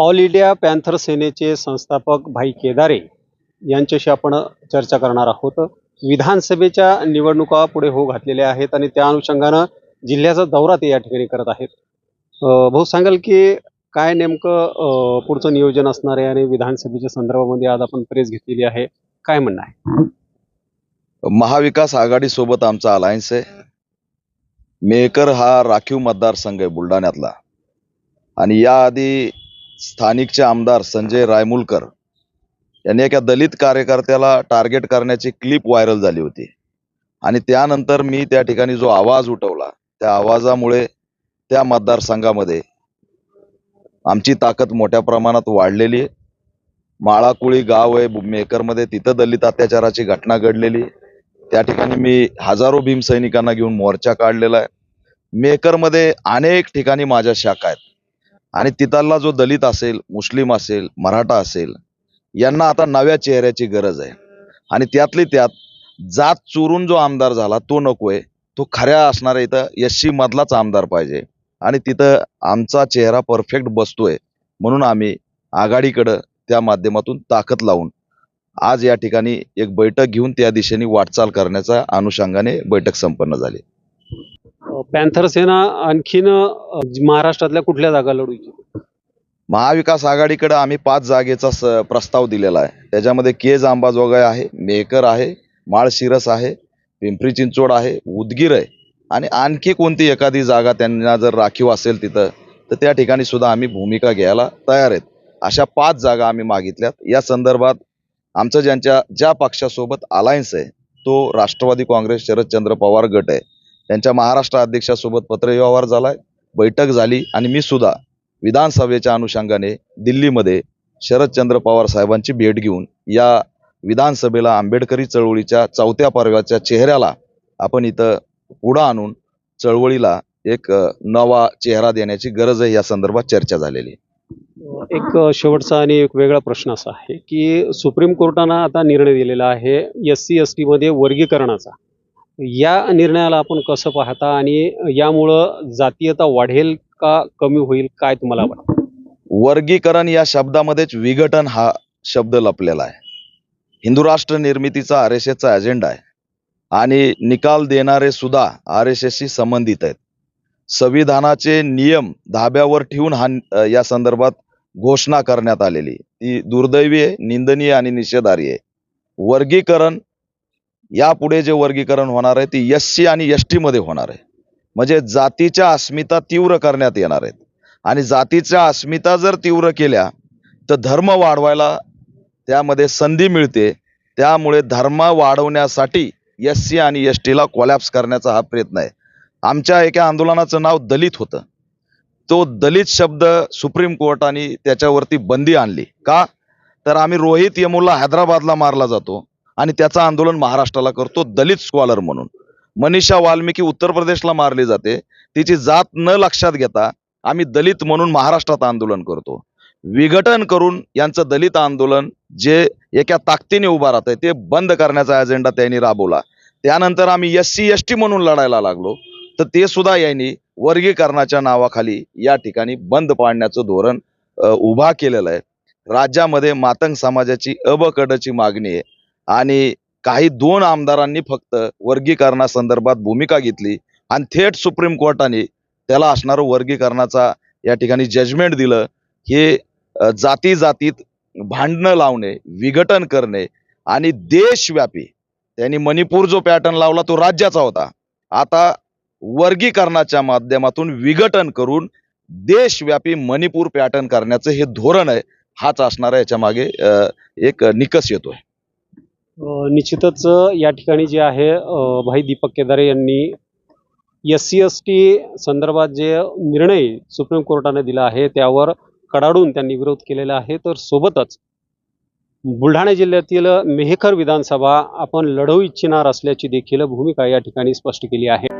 All India panther सेनेचे संस्थापक भाई केदारे यांच्याशी आपण चर्चा करणार आहोत. विधानसभेच्या निवडणुका पुढे होऊ घातलेल्या आहेत आणि त्या अनुषंगानं जिल्ह्याचा दौरा ते या ठिकाणी करत आहेत. भाऊ सांगाल की काय नेमकं पुढचं नियोजन असणार आहे आणि विधानसभेच्या संदर्भामध्ये आज आपण प्रेस घेतलेली आहे. काय म्हणणं आहे? महाविकास आघाडीसोबत आमचा अलायन्स आहे. मेकर हा राखीव मतदारसंघ आहे बुलढाण्यातला. आणि याआधी स्थानिकचे आमदार संजय रायमुलकर यांनी एका दलित कार्यकर्त्याला टार्गेट करण्याची क्लिप व्हायरल झाली होती. आणि त्यानंतर मी त्या ठिकाणी जो आवाज उठवला त्या आवाजामुळे त्या मतदारसंघामध्ये आमची ताकद मोठ्या प्रमाणात वाढलेली आहे. माळाकुळी गाव आहे मेकरमध्ये तिथं दलित अत्याचाराची घटना घडलेली त्या ठिकाणी मी हजारो भीमसैनिकांना घेऊन मोर्चा काढलेला आहे. मेकरमध्ये अनेक ठिकाणी माझ्या शाखा आहेत. आणि तिथला जो दलित असेल मुस्लिम असेल मराठा असेल यांना आता नव्या चेहऱ्याची गरज आहे. आणि त्यातली त्यात जात चोरून जो आमदार झाला तो नकोय तो खऱ्या असणाऱ्या इथं यशशी मधलाच आमदार पाहिजे. आणि तिथं आमचा चेहरा परफेक्ट बसतोय म्हणून आम्ही आघाडीकडं त्या माध्यमातून ताकद लावून आज या ठिकाणी एक बैठक घेऊन त्या दिशेने वाटचाल करण्याच्या अनुषंगाने बैठक संपन्न झाली. पॅन्थर सेना आणखीन महाराष्ट्रातल्या कुठल्या जागा लढू इच्छिते? महाविकास आघाडीकडे आम्ही पाच जागेचा प्रस्ताव दिलेला आहे. त्याच्यामध्ये केज अंबाजोगाई आहे मेकर आहे माळशिरस आहे पिंपरी चिंचवड आहे उदगीर आहे. आणि आणखी कोणती एखादी जागा त्यांना जर राखीव असेल तिथं तर त्या ठिकाणी सुद्धा आम्ही भूमिका घ्यायला तयार आहेत. अशा पाच जागा आम्ही मागितल्यात. या संदर्भात आमचं ज्यांच्या ज्या पक्षासोबत अलायन्स आहे तो राष्ट्रवादी काँग्रेस शरदचंद्र पवार गट आहे. त्यांच्या महाराष्ट्र अध्यक्षासोबत पत्रव्यवहार झालाय बैठक झाली आणि मी सुद्धा विधानसभेच्या अनुषंगाने दिल्लीमध्ये शरदचंद्र पवार साहेबांची भेट घेऊन या विधानसभेला आंबेडकरी चळवळीच्या चौथ्या पर्वाच्या चेहऱ्याला आपण इथं पुढं आणून चळवळीला एक नवा चेहरा देण्याची गरज आहे या संदर्भात चर्चा झालेली आहे. एक शेवटचा आणि एक वेगळा प्रश्न असा आहे की सुप्रीम कोर्टानं आता निर्णय दिलेला आहे एस सी एस टीमध्ये वर्गीकरणाचा या निर्णयाला आपण कसं पाहता आणि यामुळं जातीयता वाढेल का कमी होईल काय तुम्हाला वाटतं? वर्गीकरण या शब्दामध्येच विघटन हा शब्द लपलेला आहे. हिंदू राष्ट्र निर्मितीचा आर एस एसचा अजेंडा आहे. आणि निकाल देणारे सुद्धा आर एस एसशी संबंधित आहेत. संविधानाचे नियम धाब्यावर ठेवून हा या संदर्भात घोषणा करण्यात आलेली ती दुर्दैवी आहे निंदनीय आणि निषेधारी आहे. वर्गीकरण यापुढे जे वर्गीकरण होणार आहे ती एस सी आणि एसमध्ये होणार आहे. म्हणजे जातीच्या अस्मिता तीव्र करण्यात येणार आहेत. आणि जातीच्या अस्मिता जर तीव्र केल्या तर धर्म वाढवायला त्यामध्ये संधी मिळते. त्यामुळे धर्म वाढवण्यासाठी एस सी आणि एस टीला कोलॅप्स करण्याचा हा प्रयत्न आहे. आमच्या एका आंदोलनाचं नाव दलित होतं. तो दलित शब्द सुप्रीम कोर्टाने त्याच्यावरती बंदी आणली. का? तर आम्ही रोहित यमुला हैदराबादला मारला जातो. आणि त्याचं आंदोलन महाराष्ट्राला करतो दलित स्कॉलर म्हणून. मनीषा वाल्मिकी उत्तर प्रदेशला मारली जाते. तिची जात न लक्षात घेता आम्ही दलित म्हणून महाराष्ट्रात आंदोलन करतो. विघटन करून यांचं दलित आंदोलन जे एका ताकदीने उभा राहत आहे ते बंद करण्याचा अजेंडा त्यांनी राबवला. त्यानंतर आम्ही एस सी एस टी म्हणून लढायला लागलो. तर ते सुद्धा यांनी वर्गीकरणाच्या नावाखाली या ठिकाणी बंद पाडण्याचं धोरण उभा केलेलं आहे. राज्यामध्ये मातंग समाजाची अबकडची मागणी आहे. आणि काही दोन आमदारांनी फक्त वर्गीकरणासंदर्भात भूमिका घेतली आणि थेट सुप्रीम कोर्टाने त्याला असणारं वर्गीकरणाचा या ठिकाणी जजमेंट दिलं. हे जाती जातीत भांडणं लावणे विघटन करणे आणि देशव्यापी त्यांनी मणिपूर जो पॅटर्न लावला तो राज्याचा होता. आता वर्गीकरणाच्या माध्यमातून विघटन करून देशव्यापी मणिपूर पॅटर्न करण्याचं हे धोरण आहे हाच असणारा याच्या मागे एक निकष येतोय. निश्चितच या ठिकाणी जे आहे भाई दीपक केदारे यांनी एस सी एस टी संदर्भात जे निर्णय सुप्रीम कोर्टाने दिला आहे त्यावर कडाडून त्यांनी विरोध केलेला आहे. तर सोबतच बुलढाणा जिल्ह्यातील मेहकर विधानसभा आपण लढवू इच्छिणार असल्याची देखील भूमिका या ठिकाणी स्पष्ट केली आहे.